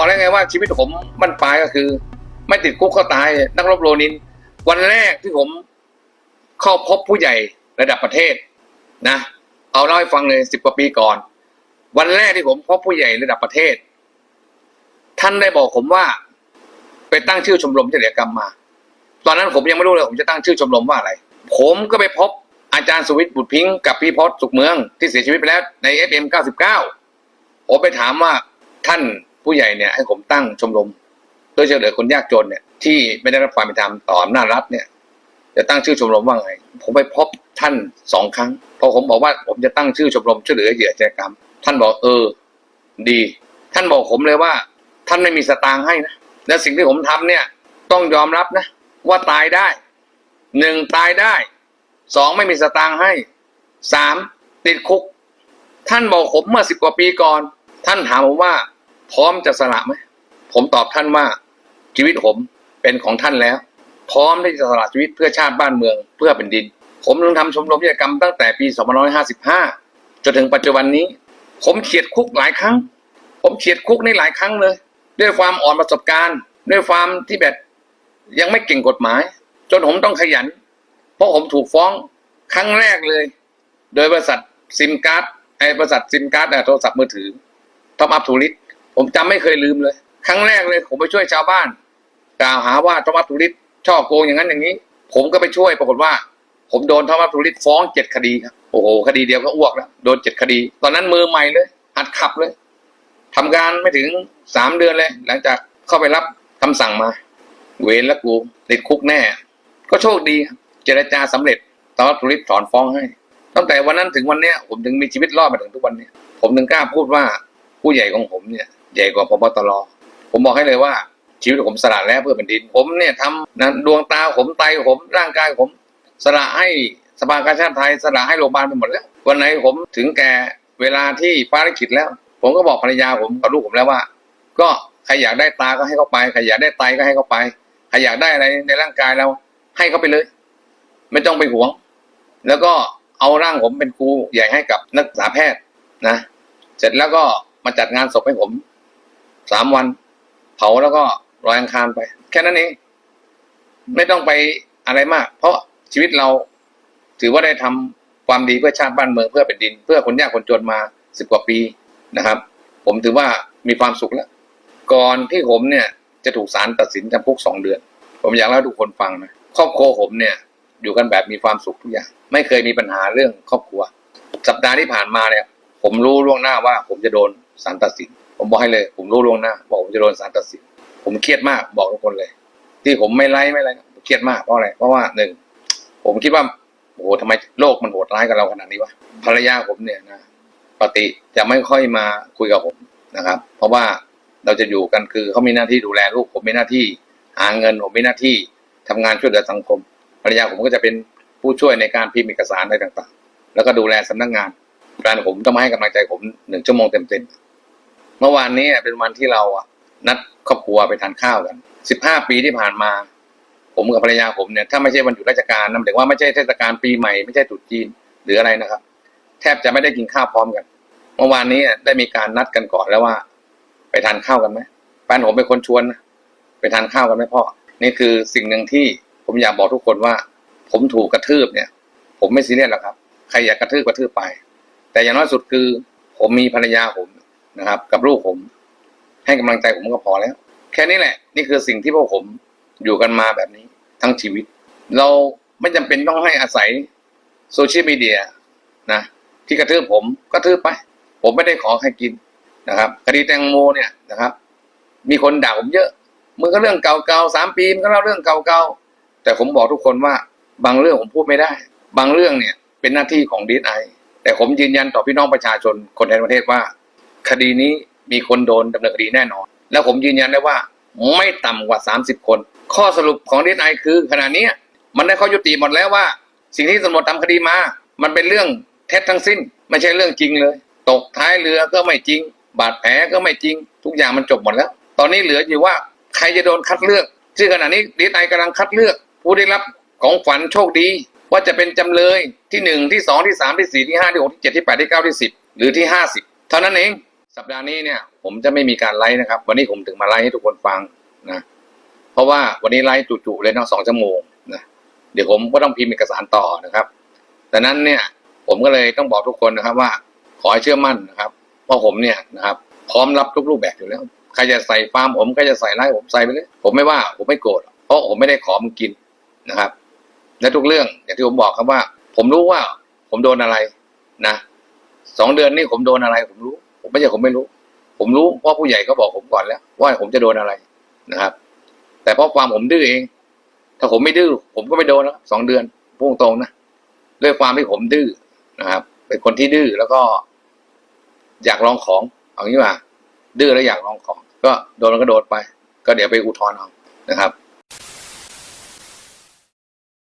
บอกแล้วไงว่าชีวิตผมมันปลายก็คือ ไม่ติดคุกก็ตาย นักรบโลนิน วันแรกที่ผมเข้าพบผู้ใหญ่ระดับประเทศนะ เอาเล่าให้ฟังเลยสิบกว่าปีก่อน วันแรกที่ผมพบผู้ใหญ่ระดับประเทศ ท่านได้บอกผมว่า ไปตั้งชื่อชมรมจริยกรรมมา ตอนนั้นผมยังไม่รู้เลย ผมจะตั้งชื่อชมรมว่าอะไร ผมก็ไปพบอาจารย์สุวิทย์บุตรพิงค์กับพี่พศสุขเมืองที่เสียชีวิตไปแล้วใน FM 99ผมไปถามว่าท่าน ผู้ใหญ่เนี่ยให้ผมตั้งชมรมเพื่อช่วยเหลือคนยากจนเนี่ยที่ไม่ได้รับความเป็นธรรมต่ออำนาจรัฐเนี่ยจะตั้งชื่อชมรมว่าไง ผมไปพบท่านสองครั้ง พอผมบอกว่าผมจะตั้งชื่อชมรมช่วยเหลือเหยื่ออาชญากรรม ท่านบอกเออ ดี ท่านบอกผมเลยว่า ท่านไม่มีสตางค์ให้นะและสิ่งที่ผมทำเนี่ยต้องยอมรับนะ ว่าตายได้หนึ่งตายได้สองไม่มีสตางค์ให้สามติดคุก ท่านบอกผมเมื่อสิบกว่าปีก่อน ท่านถามผมว่า พร้อมจะสละไหมผมตอบท่านว่าชีวิตผมเป็นของท่านแล้ว พร้อมที่จะสละชีวิตเพื่อชาติบ้านเมือง เพื่อแผ่นดิน ผมลงทำชมรมกิจกรรมตั้งแต่ปี 2555 จนถึงปัจจุบันนี้ ผมเฉียดคุกหลายครั้ง ผมเฉียดคุกในหลายครั้งเลย ด้วยความอ่อนประสบการณ์ ด้วยความที่แบบยังไม่เก่งกฎหมาย จนผมต้องขยัน เพราะผมถูกฟ้องครั้งแรกเลย โดยบริษัทซิมการ์ดไอ้บริษัทซิมการ์ดโทรศัพท์มือถือท็อปอัพทูริส ผมจำไม่เคยลืมเลย ครั้งแรกเลย ผมไปช่วยชาวบ้าน กล่าวหาว่าท็อปอัพทูริสช่อโกงอย่างนั้นอย่างนี้ ผมก็ไปช่วยปรากฏว่า ผมโดนท็อปอัพทูริสฟ้องเจ็ดคดีครับโอ้โหคดีเดียวก็อ้วกแล้วโดนเจ็ดคดี ตอนนั้นมือใหม่เลยหัดขับเลยทำการไม่ถึงสามเดือนเลย หลังจากเข้าไปรับคำสั่งมา เวรแล้วกูติดคุกแน่ ก็โชคดี เจรจาสำเร็จตอนทุริสถอนฟ้องให้ตั้งแต่วันนั้นถึงวันนี้ผมถึงมีชีวิตรอดมาถึงทุกวันนี้ ผมถึงกล้าพูดว่าผู้ใหญ่ของผมเนี่ย ใหญ่กว่าพบตรผมบอกให้เลยว่าชีวิตผมสละแล้วเพื่อแผ่นดิน ผมเนี่ยทำนะดวงตาผมไตผมร่างกายผม สละให้สภากาชาติไทย สละให้โรงพยาบาลไปหมดแล้ว วันไหนผมถึงแก่เวลาที่ภารกิจแล้ว ผมก็บอกภรรยาผมกับลูกผมแล้วว่า ก็ใครอยากได้ตาก็ให้เขาไปใครอยากได้ไตก็ให้เขาไปใครอยากได้อะไรในร่างกายเราให้เขาไปเลย ไม่ต้องไปหวง แล้วก็เอาร่างผมเป็นครูใหญ่ให้กับนักศึกษาแพทย์นะ เสร็จแล้วก็มาจัดงานศพให้ผม สามวัน เผาแล้วก็ลอยอังคารไป แค่นั้นเอง ไม่ต้องไปอะไรมาก เพราะชีวิตเราถือว่าได้ทำความดีเพื่อชาติบ้านเมืองเพื่อแผ่นดิน เพื่อคนยากคนจนมาสิบกว่าปีนะครับ ผมถือว่ามีความสุขแล้ว ก่อนที่ผมเนี่ยจะถูกศาลตัดสินจำคุกสองเดือน ผมอยากเล่าให้ทุกคนฟังนะครอบครัวผมเนี่ย อยู่กันแบบมีความสุขทุกอย่าง ไม่เคยมีปัญหาเรื่องครอบครัว สัปดาห์ที่ผ่านมาเนี่ย ผมรู้ล่วงหน้าว่าผมจะโดนศาลตัดสิน ผมบอกให้เลย ผมรู้ล่วงหน้าบอกผมจะโดนศาลตัดสินผมเครียดมากบอกทุกคนเลย ที่ผมไม่ไล่ไม่อะไรเครียดมากเพราะอะไรเพราะว่าหนึ่งผมคิดว่าโอ้โหทำไมโลกมันโหดร้ายกับเราขนาดนี้วะภรรยาผมเนี่ยนะปกติจะไม่ค่อยมาคุยกับผมนะครับ เพราะว่าเราจะอยู่กันคือเขามีหน้าที่ดูแลลูกผมมีหน้าที่หาเงินผมมีหน้าที่ทำงานช่วยเหลือสังคม ภรรยาผมก็จะเป็นผู้ช่วยในการพิมพ์เอกสารอะไรต่างๆ แล้วก็ดูแลสำนักงานแฟนผมต้องมาให้กำลังใจผมหนึ่งชั่วโมงเต็มๆ เมื่อวานนี้เป็นวันที่เราอะนัดครอบครัวไปทานข้าวกันสิบห้าปีที่ผ่านมา ผมกับภรรยาผมเนี่ยถ้าไม่ใช่วันหยุดราชการนั่นหมายถึงว่าไม่ใช่เทศกาลปีใหม่ไม่ใช่ตรุษจีนหรืออะไรนะครับ แทบจะไม่ได้กินข้าวพร้อมกัน เมื่อวานนี้ได้มีการนัดกันก่อนแล้วว่า ไปทานข้าวกันไหมแฟนผมเป็นคนชวนนะไปทานข้าวกันไหมพ่อนี่คือสิ่งหนึ่งที่ผมอยากบอกทุกคนว่า ผมถูกกระทืบเนี่ย ผมไม่ซีเรียสหรอกครับ ใครอยากกระทืบกระทืบไป แต่อย่างน้อยสุดคือ ผมมีภรรยาผม นะครับ กับลูกผม ให้กำลังใจผมก็พอแล้ว แค่นี้แหละ นี่คือสิ่งที่พวกผมอยู่กันมาแบบนี้ ทั้งชีวิต เราไม่จำเป็นต้องให้อาศัยโซเชียลมีเดียนะที่กระทืบผมกระทืบไป ผมไม่ได้ขอใครกินนะครับคดีแตงโมเนี่ยนะครับ มีคนด่าผมเยอะมึงก็เรื่องเก่าๆสามปีมันก็เล่าเรื่องเก่าๆแต่ผมบอกทุกคนว่าบางเรื่องผมพูดไม่ได้ บางเรื่องเนี่ยเป็นหน้าที่ของดีไอแต่ผมยืนยันต่อพี่น้องประชาชนคนในประเทศว่า คดีนี้มีคนโดนดำเนินคดีแน่นอน แล้วผมยืนยันได้ว่าไม่ต่ำกว่า 30 คน ข้อสรุปของดีไอคือขณะนี้มันได้ข้อยุติหมดแล้วว่า สิ่งที่ตำรวจทำคดีมา มันเป็นเรื่องเท็จทั้งสิ้น ไม่ใช่เรื่องจริงเลย ตกท้ายเรือก็ไม่จริง บาดแผลก็ไม่จริง ทุกอย่างมันจบหมดแล้ว ตอนนี้เหลืออยู่ว่าใครจะโดนคัดเลือก ซึ่งขณะนี้ดีไอกำลังคัดเลือก ผู้ได้รับของฝันโชคดี ว่าจะเป็นจำเลยที่หนึ่งที่สองที่สามที่สี่ที่ห้าที่หกที่เจ็ดที่แปดที่เก้าที่สิบหรือที่ห้าสิบเท่านั้นเอง สัปดาห์นี้เนี่ย ผมจะไม่มีการไลฟ์นะครับ วันนี้ผมถึงมาไลฟ์ให้ทุกคนฟังนะเพราะว่าวันนี้ไลฟ์จุๆเลยเนาะสองชั่วโมงนะเดี๋ยวผมก็ต้องพิมพ์เอกสารต่อนะครับดังนั้นเนี่ยผมก็เลยต้องบอกทุกคนนะครับว่า ขอให้เชื่อมั่นนะครับเพราะผมเนี่ยนะครับ พร้อมรับทุกรูปแบบอยู่แล้วใครจะใส่ฟาร์มผมใครจะใส่ไร่ผมใส่ไปเลยผมไม่ว่าผมไม่โกรธเพราะผมไม่ได้ขอมึงกินนะครับ และทุกเรื่องอย่างที่ผมบอกครับว่า ผมรู้ว่าผมโดนอะไรนะสองเดือนนี่ผมโดนอะไรผมรู้ ผมไม่ใช่ผมไม่รู้ ผมรู้เพราะผู้ใหญ่เขาบอกผมก่อนแล้ว ว่าผมจะโดนอะไรนะครับ แต่เพราะความผมดื้อเอง ถ้าผมไม่ดื้อผมก็ไม่โดนแล้วสองเดือนพูดตรงนะด้วยความที่ผมดื้อนะครับ เป็นคนที่ดื้อแล้วก็ อยากลองของเอางี้ว่าดื้อแล้วอยากลองของ ก็โดนก็โดนไป ก็เดี๋ยวไปอุทธรณ์เอานะครับ